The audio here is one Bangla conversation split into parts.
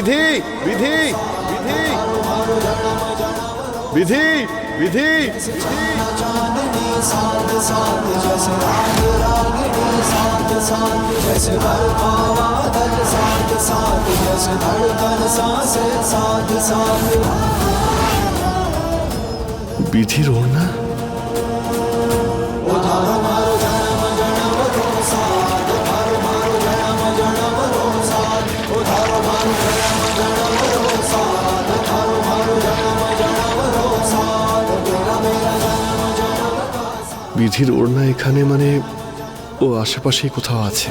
বিধি বিধি বিধি বিধি বিধি বিধির ওড়না বিধির ওড়না এখানে মানে ও আশেপাশেই কোথাও আছে।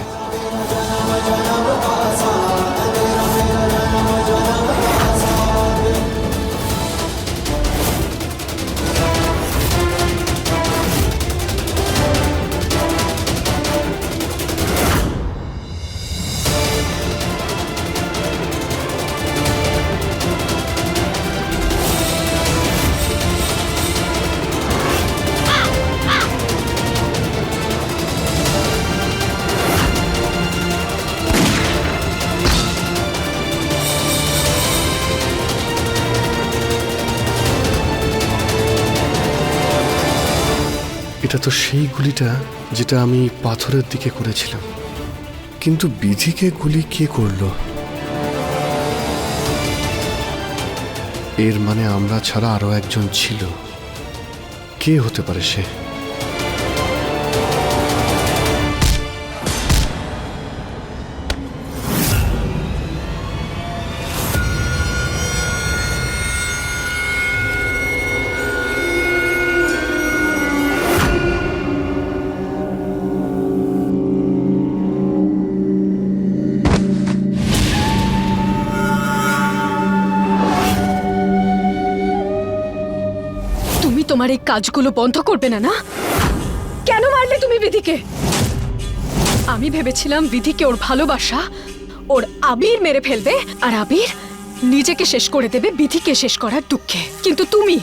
এটা তো সেই গুলিটা যেটা আমি পাথরের দিকে করেছিলাম। কিন্তু বিধিকে গুলি কে করল? এর মানে আমরা ছাড়া আরও একজন ছিল। কে হতে পারে সে? তোমার এই কাজগুলো বন্ধ করবে না না? কেন মারলে তুমি বিধিকে? আমি ভেবেছিলাম বিধিকে ওর ভালোবাসা, ওর আবির মেরে ফেলবে, আর আবির নিজেকে শেষ করে দেবে বিধিকে শেষ করার দুঃখে। কিন্তু তুমি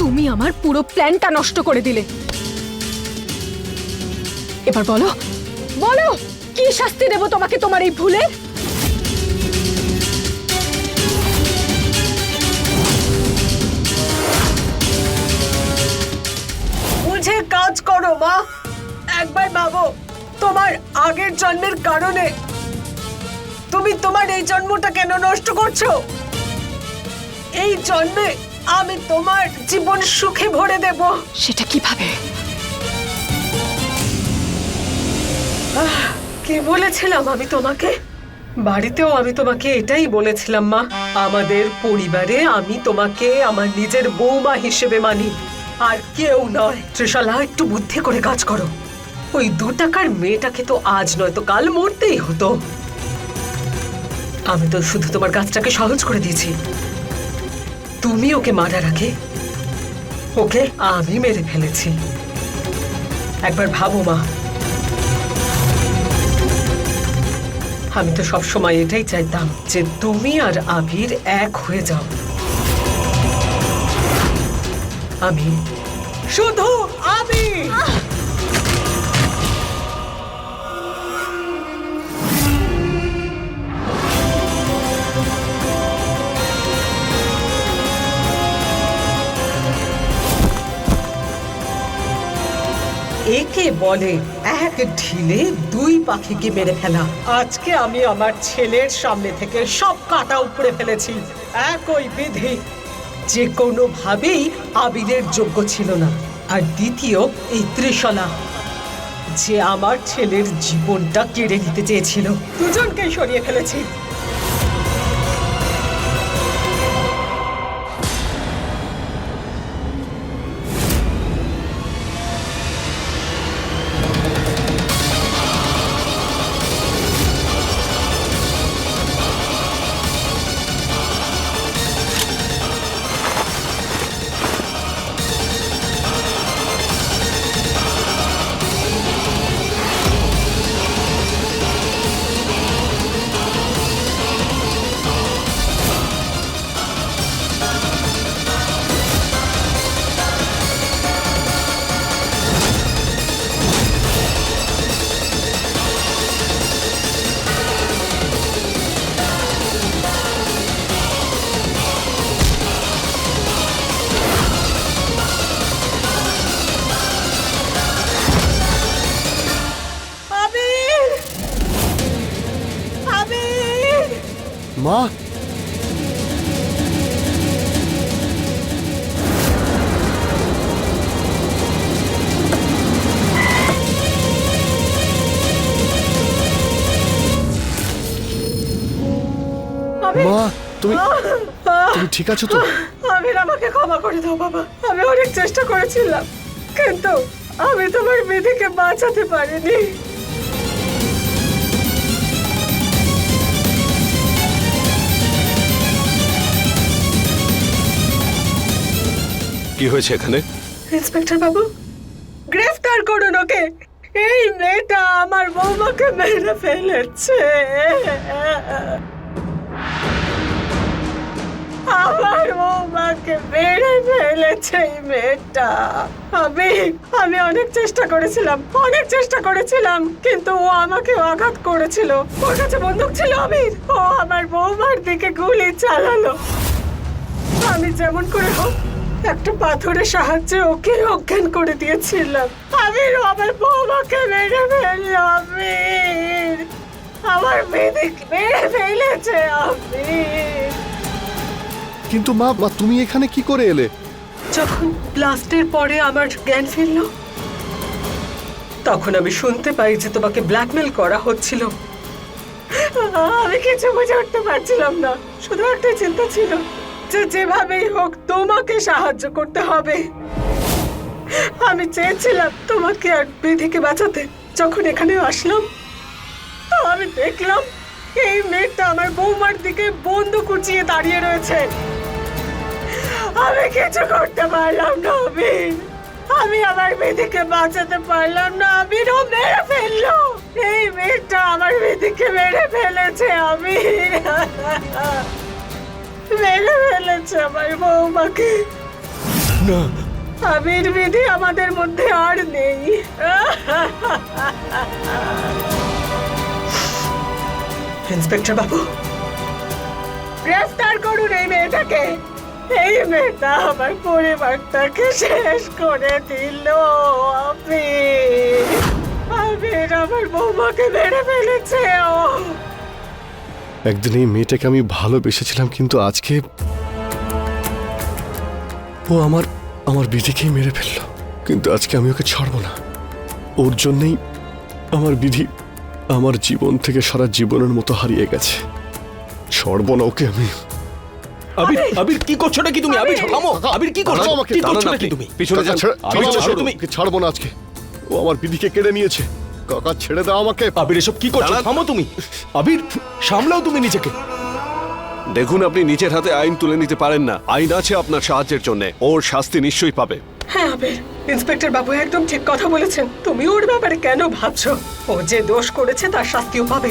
তুমি আমার পুরো প্ল্যানটা নষ্ট করে দিলে। এবার বলো বলো, কি শাস্তি দেব তোমাকে তোমার এই ভুলে মা একবার ভাবো তোমার আগের জন্মের কারণে তুমি তোমার এই জন্মটা কেন নষ্ট করছ? এই জন্মে আমি তোমার জীবন সুখে ভরে দেব। সেটা কীভাবে? কি বলেছিলাম আমি তোমাকে? বাড়িতেও আমি তোমাকে এটাই বলেছিলাম মা আমাদের পরিবারে আমি তোমাকে আমার নিজের বৌমা হিসেবে মানি। আর কেউ নয়। ত্রিশালা একটু বুদ্ধি করে কাজ করো। ওই দু টাকার মেয়েটাকে তো আজ নয়, তো কাল মরতেই হতো। আমি তো শুধু তোমার কাজটাকে সহজ করে দিয়েছি। তুমি ওকে মারা রাখে ওকে আমি মেরে ফেলেছি। একবার ভাবো মা। আমি তো সবসময় এটাই চাইতাম যে তুমি আর আবির এক হয়ে যাও। আমি। শুধু আমি। একে বলে এক ঢিলে দুই পাখিকে মেরে ফেলা। আজকে আমি আমার ছেলের সামনে থেকে সব কাটা উপড়ে ফেলেছি। একই বিধি। যে কোনোভাবেই আবিরের যোগ্য ছিল না। আর দ্বিতীয়, এই ত্রিশলা যে আমার ছেলের জীবনটা কেড়ে নিতে চেয়েছিল। দুজনকেই সরিয়ে ফেলেছি। আমি মা তুমি তুমি ঠিক আছো তো? আমির আমাকে ক্ষমা করে দাও বাবা। আমি অনেক চেষ্টা করেছিলাম কিন্তু আমি তোমার বিধিকে বাঁচাতে পারিনি। কি হয়েছে এখানে? ইন্সপেক্টর বাবু গ্রেফতার করুন ওকে। এই মেয়েটা আমার বৌমাকে মেরে ফেলেছে। বৌমাকে মেরে ফেলেছে এই মেয়েটা। আমি আমি অনেক চেষ্টা করেছিলাম, অনেক চেষ্টা করেছিলাম, কিন্তু ও আমাকে আঘাত করেছিল। ওর কাছে বন্দুক ছিল আমির। ও আমার বৌমার দিকে গুলি চালালো। আমি যেমন করে হোক, একটা পাথরের সাহায্যে ওকে অজ্ঞান করে দিয়েছিলাম। আমির আমার বৌমাকে মেরে ফেলল, আমির। আমার মেয়েদেরকে মেরে ফেলেছে, আমির। কিন্তু মা মা, তুমি এখানে কি করে এলে? যখন ব্লাস্টের পরে আমার জ্ঞান ফিরল, তখন আমি শুনতে পাই যে তোমাকে ব্ল্যাকমেল করা হচ্ছিল। আমি কিছু বুঝে উঠতে পারছিলাম না, শুধু একটা চিন্তা ছিল যে যেভাবেই হোক তোমাকে সাহায্য করতে হবে। আমি চেয়েছিলাম তোমাকে আর বিধিকে বাঁচাতে। যখন এখানে আসলাম, তো আমি দেখলাম এই মেয়েটা আমার বৌমার দিকে বন্দুক উঁচিয়ে দাঁড়িয়ে রয়েছে। আমি কিছু করতে পারলাম না আমির আমি আমার মেয়েদিকে বাঁচাতে পারলাম না আমিরও মেরে ফেলল। এই মেয়েটা আমার মেয়েদিকে মেরে ফেলেছে আমি। মেরে ফেলেছে আমার বৌমাকে না। আমির বিধি আমাদের মধ্যে আর নেই। ইন্সপেক্টর বাবু। গ্রেফতার করুন এই মেয়েটাকে। এই মেয়েটা আমার পরিবারটাকে শেষ করে দিল, আমির। আমির আমার বৌমাকে মেরে ফেলেছে। ও একদিন এই মেয়েটাকে আমি ভালোবেসেছিলাম, কিন্তু আজকে ও আমার আমার বিধিকেই মেরে ফেলল। কিন্তু আজকে আমি ওকে ছাড়বো না। ওর জন্যেই আমার বিধি আমার জীবন থেকে সারা জীবনের মতো হারিয়ে গেছে। ছাড়বো না ওকে আমি। আবির আবির! কি করছ নাকি তুমি? আবির! থামো! আবির কি করছ? কি করছ নাকি? তুমি? পিছনে যা আবির ছাড়ো তুমি। ছাড়বো না আজকে। ও আমার কেড়ে নিয়েছে। কাকা ছেড়ে দাও আমাকে। আবির এসব কি করছ? থামো তুমি। আবির সামলাও তুমি নিজেকে। দেখুন আপনি নিজের হাতে আইন তুলে নিতে পারেন না। আইন আছে আপনার সাহায্যের জন্য। ওর শাস্তি নিশ্চয়ই পাবে। হ্যাঁ আবির। ইন্সপেক্টর বাবু একদম ঠিক কথা বলেছেন। তুমি ওর ব্যাপারে কেন ভাবছ? ও যে দোষ করেছে তার শাস্তিও পাবে।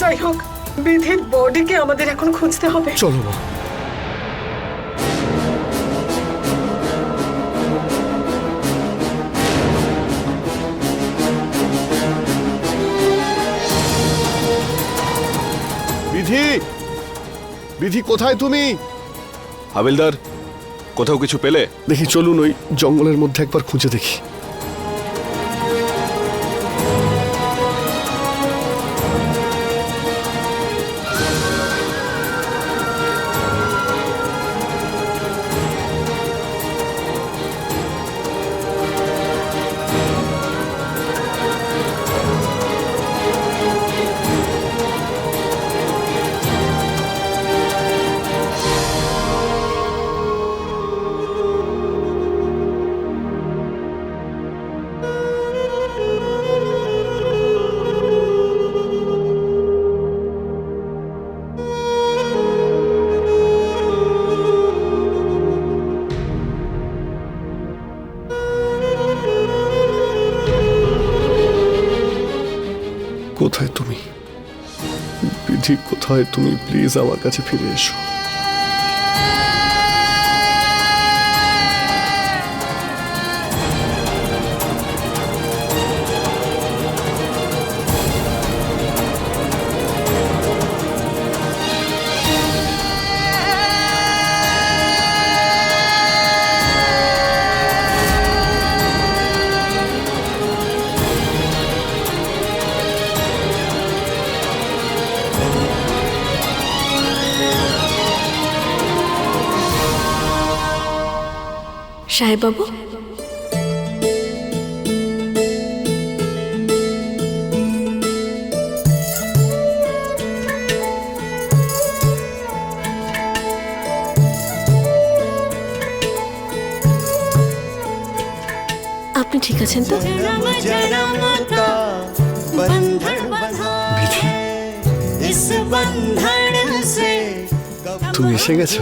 যাই হোক বিধির বডিকে আমাদের এখন খুঁজতে হবে। চলো মা। বিধি! বিধি কোথায় তুমি? হাবিলদার কোথাও কিছু পেলে? দেখি চলুন ওই জঙ্গলের মধ্যে একবার খুঁজে দেখি। বিধি কোথায় তুমি প্লিজ আমার কাছে ফিরে এসো। সাহেববাবু? আপনি ঠিক আছেন তো? তুমি এসে গেছো?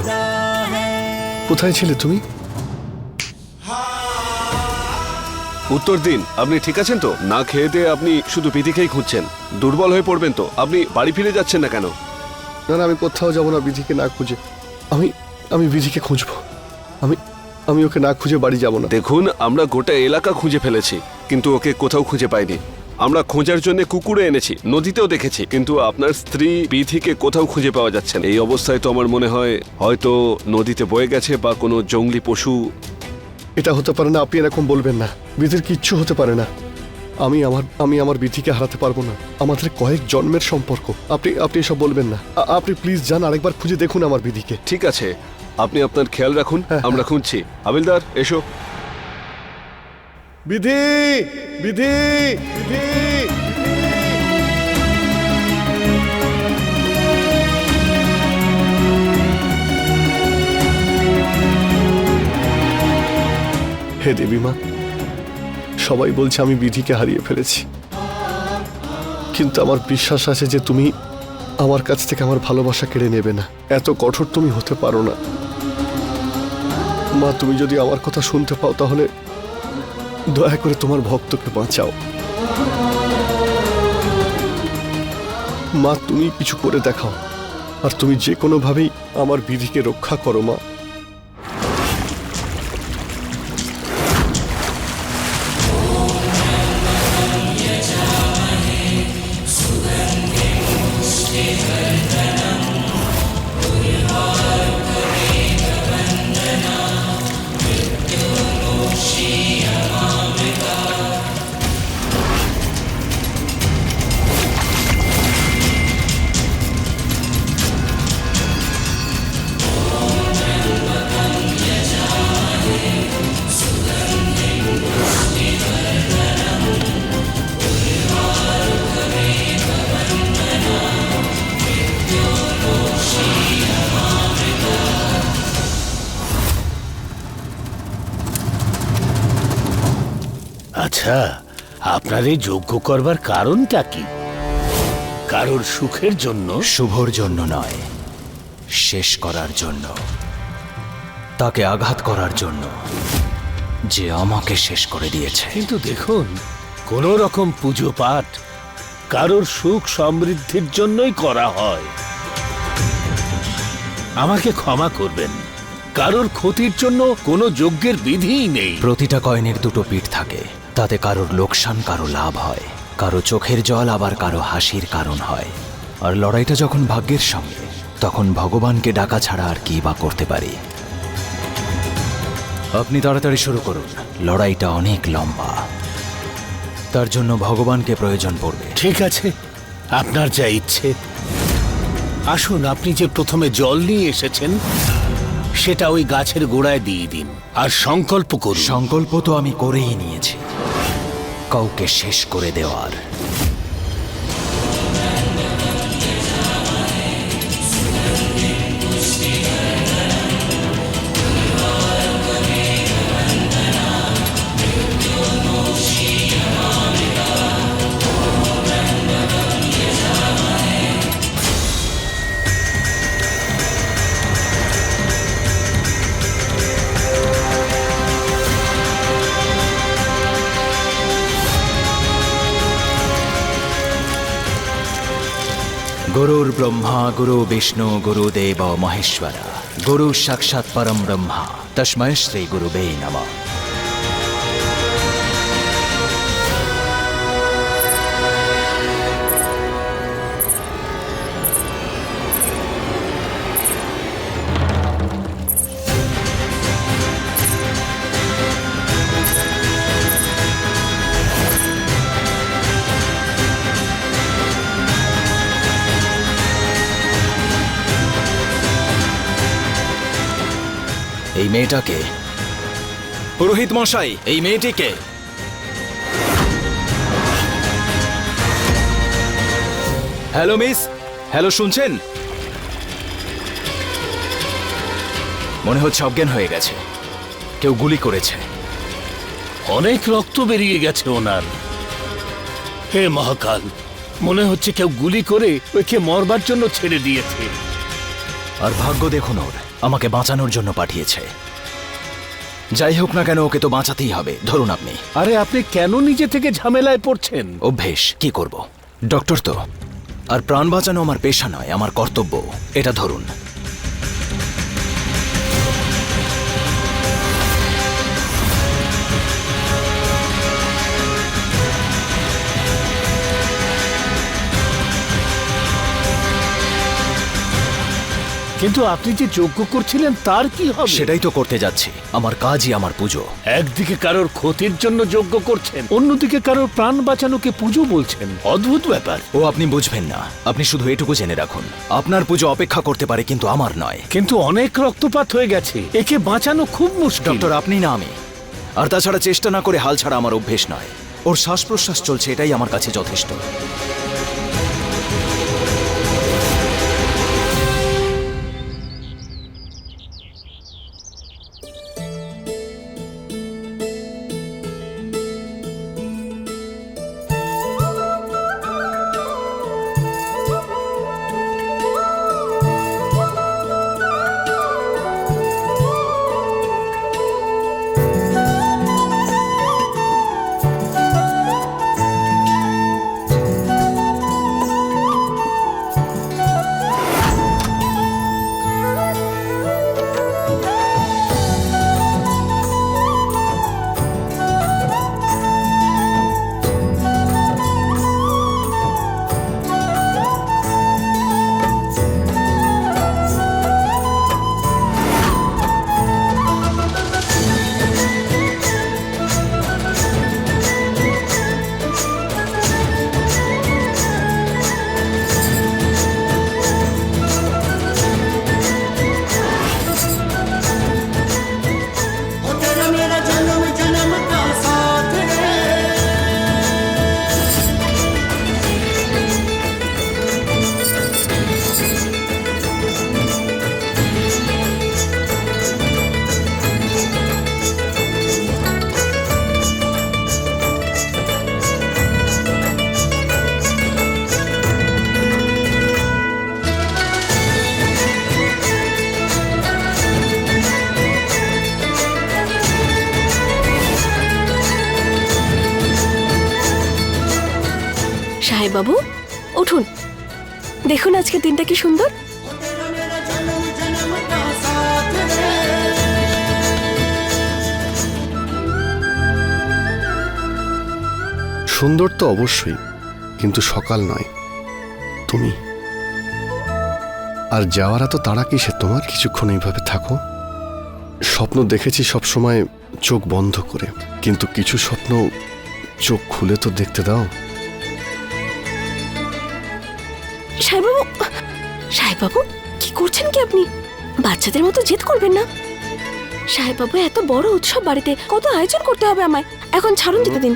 কোথায় ছিলে তুমি? উত্তর দিন। আপনি ঠিক আছেন তো? না খেয়ে দিয়ে আপনি শুধু বিধিকেই খুঁজছেন। দুর্বল হয়ে পড়বেন তো। আপনি বাড়ি ফিরে যাচ্ছেন না কেন? না না আমি কোথাও যাব না বিধিকে না খুঁজে। আমি আমি বিধিকে খুঁজবো। আমি আমি ওকে না খুঁজে বাড়ি যাব না। দেখুন আমরা গোটা এলাকা খুঁজে ফেলেছি কিন্তু ওকে কোথাও খুঁজে পাইনি। আমরা খোঁজার জন্য কুকুরে এনেছি নদীতেও দেখেছি কিন্তু আপনার স্ত্রী বিধিকে কোথাও খুঁজে পাওয়া যাচ্ছে না। এই অবস্থায় তো আমার মনে হয় হয়তো নদীতে বয়ে গেছে বা কোনো জঙ্গলি পশু এটা হতে পারে না আপনি এরকম বলবেন না। বিধির কিচ্ছু হতে পারে না। আমি আমার আমি আমার বিধিকে হারাতে পারব না। আমাদের কয়েক জন্মের সম্পর্ক। আপনি আপনি এসব বলবেন না। আপনি প্লিজ যান আরেকবার খুঁজে দেখুন আমার বিধিকে। ঠিক আছে। আপনি আপনার খেয়াল রাখুন হ্যাঁ, আমরা খুঁজছি। হাবিলদার এসো। বিধি বিধি বিধি হে দেবী মা, সবাই বলছে আমি বিধিকে হারিয়ে ফেলেছি। কিন্তু আমার বিশ্বাস আছে যে তুমি আমার কাছ থেকে আমার ভালোবাসা কেড়ে নেবে না। এত কঠোর তুমি হতে পারো না। মা, তুমি যদি আমার কথা শুনতে পাও তাহলে দয়া করে তোমার ভক্তকে বাঁচাও। মা, তুমি কিছু করে দেখাও। আর তুমি যে কোনোভাবেই আমার বিধিকে রক্ষা করো মা। আচ্ছা আপনার এই যজ্ঞ করবার কারণটা কি? কারোর সুখের জন্য? শুভর জন্য নয় শেষ করার জন্য তাকে আঘাত করার জন্য যে আমাকে শেষ করে দিয়েছে। কিন্তু দেখুন কোন রকম পুজো পাঠ কারোর সুখ সমৃদ্ধির জন্যই করা হয়। আমাকে ক্ষমা করবেন কারোর ক্ষতির জন্য কোনো যজ্ঞের বিধিই নেই। প্রতিটা কয়েনের দুটো পিঠ থাকে তাতে কারোর লোকসান কারও লাভ হয়। কারও চোখের জল আবার কারও হাসির কারণ হয়। আর লড়াইটা যখন ভাগ্যের সঙ্গে তখন ভগবানকে ডাকা ছাড়া আর কি বা করতে পারি? আপনি তাড়াতাড়ি শুরু করুন। লড়াইটা অনেক লম্বা। তার জন্য ভগবানকে প্রয়োজন পড়বে। ঠিক আছে। আপনার যা ইচ্ছে। আসুন আপনি যে প্রথমে জল নিয়ে এসেছেন সেটা ওই গাছের গোড়ায় দিয়ে দিন। আর সংকল্প করুন। সংকল্প তো আমি করেই নিয়েছি। কাউকে শেষ করে দেওয়ার। গুরুর ব্রহ্মা গুরু বিষ্ণু গুরুদেব মহেশ্বর। গুরু সাক্ষাৎ পরম ব্রহ্মা। তস্মৈ শ্রী গুরুবে নমঃ। মেয়েটাকে? পুরোহিত মশাই এই মেয়েটিকে। হ্যালো মিস হ্যালো শুনছেন? মনে হচ্ছে অজ্ঞান হয়ে গেছে। কেউ গুলি করেছে। অনেক রক্ত বেরিয়ে গেছে ওনার। হে মহাকাল মনে হচ্ছে কেউ গুলি করে ওকে মরবার জন্য ছেড়ে দিয়েছে। আর ভাগ্য দেখুন ওর। আমাকে বাঁচানোর জন্য পাঠিয়েছে। যাই হোক না কেন ওকে তো বাঁচাতেই হবে। ধরুন আপনি। আরে আপনি কেন নিজে থেকে ঝামেলায় পড়ছেন? অভ্যেস কি করব? ডক্টর তো। আর প্রাণ বাঁচানো আমার পেশা নয় আমার কর্তব্য। এটা ধরুন। কিন্তু আপনি যে যজ্ঞ করছিলেন তার কি হবে? সেটাই তো করতে যাচ্ছি। আমার কাজই আমার পুজো। একদিকে কারোর ক্ষতির জন্য যজ্ঞ করছেন অন্যদিকে কারোর প্রাণ বাঁচানোকে পুজো বলছেন। অদ্ভুত ব্যাপার। ও আপনি বুঝবেন না। আপনি শুধু এটুকু জেনে রাখুন। আপনার পুজো অপেক্ষা করতে পারে কিন্তু আমার নয়। কিন্তু অনেক রক্তপাত হয়ে গেছে। একে বাঁচানো খুব মুশকিল। ডক্টর আপনি না আমি। আর তাছাড়া চেষ্টা না করে হাল ছাড়া আমার অভ্যেস নয়। ওর শ্বাস প্রশ্বাস চলছে এটাই আমার কাছে যথেষ্ট। দিনটা কি সুন্দর? সুন্দর তো অবশ্যই কিন্তু সকাল নয়। তুমি? আর যাওয়ারা তো তারা কি সে তোমার কিছুক্ষণ এইভাবে থাকো। স্বপ্ন দেখেছি সব সময় চোখ বন্ধ করে কিন্তু কিছু স্বপ্ন চোখ খুলে তো দেখতে দাও। সাহেব বাবু সাহেব বাবু কি করছেন কি আপনি? বাচ্চাদের মতো জেদ করবেন না। সাহেব বাবু এত বড় উৎসব বাড়িতে কত আয়োজন করতে হবে আমায়? এখন ছাড়ুন যেতে দিন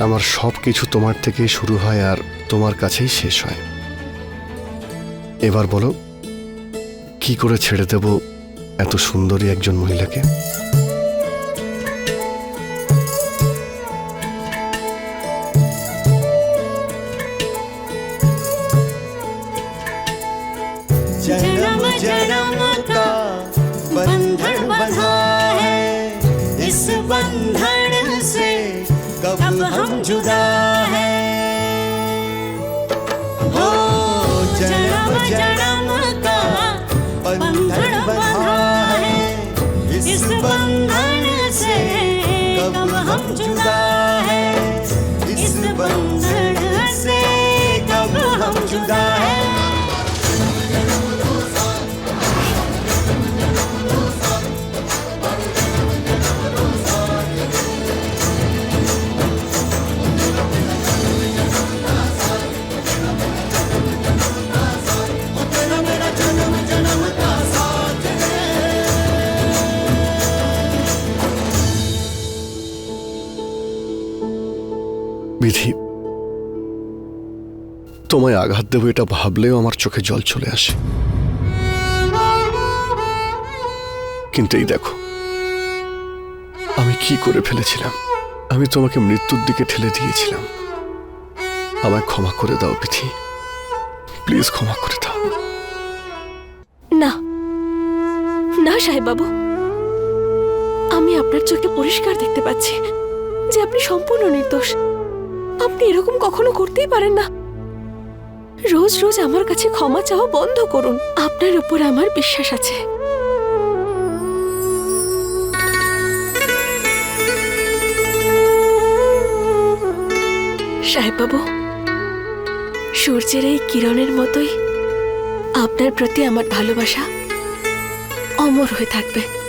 আমার সব কিছু তোমার থেকে শুরু হয় আর তোমার কাছেই শেষ হয়। এবার বলো কি করে ছেড়ে দেব এত সুন্দরী একজন মহিলাকে? बंधन से कब हम जुदा है। हो जन्म जन्म का बंधन बंधा है। इस बंधन से कब हम जुदा है। इस बंधन से कब हम जुदा है তোমায় আঘাত দেবো, এটা ভাবলেও আমার চোখে জল চলে আসে। কিন্তু এই দেখো, আমি কি করে ফেলেছিলাম? আমি তোমাকে মৃত্যুর দিকে ঠেলে দিয়েছিলাম। আমায় ক্ষমা করে দাও বিধি প্লিজ ক্ষমা করে দাও। না না সাহেব বাবু আমি আপনার চোখে পরিষ্কার দেখতে পাচ্ছি যে আপনি সম্পূর্ণ নির্দোষ। আপনি এরকম কখনো করতেই পারেন না। রোজ রোজ আমার কাছে ক্ষমা চাওয়া বন্ধ করুন। আপনার উপর আমার বিশ্বাস আছে। সাহেব বাবু সূর্যের এই কিরণের মতোই আপনার প্রতি আমার ভালোবাসা অমর হয়ে থাকবে।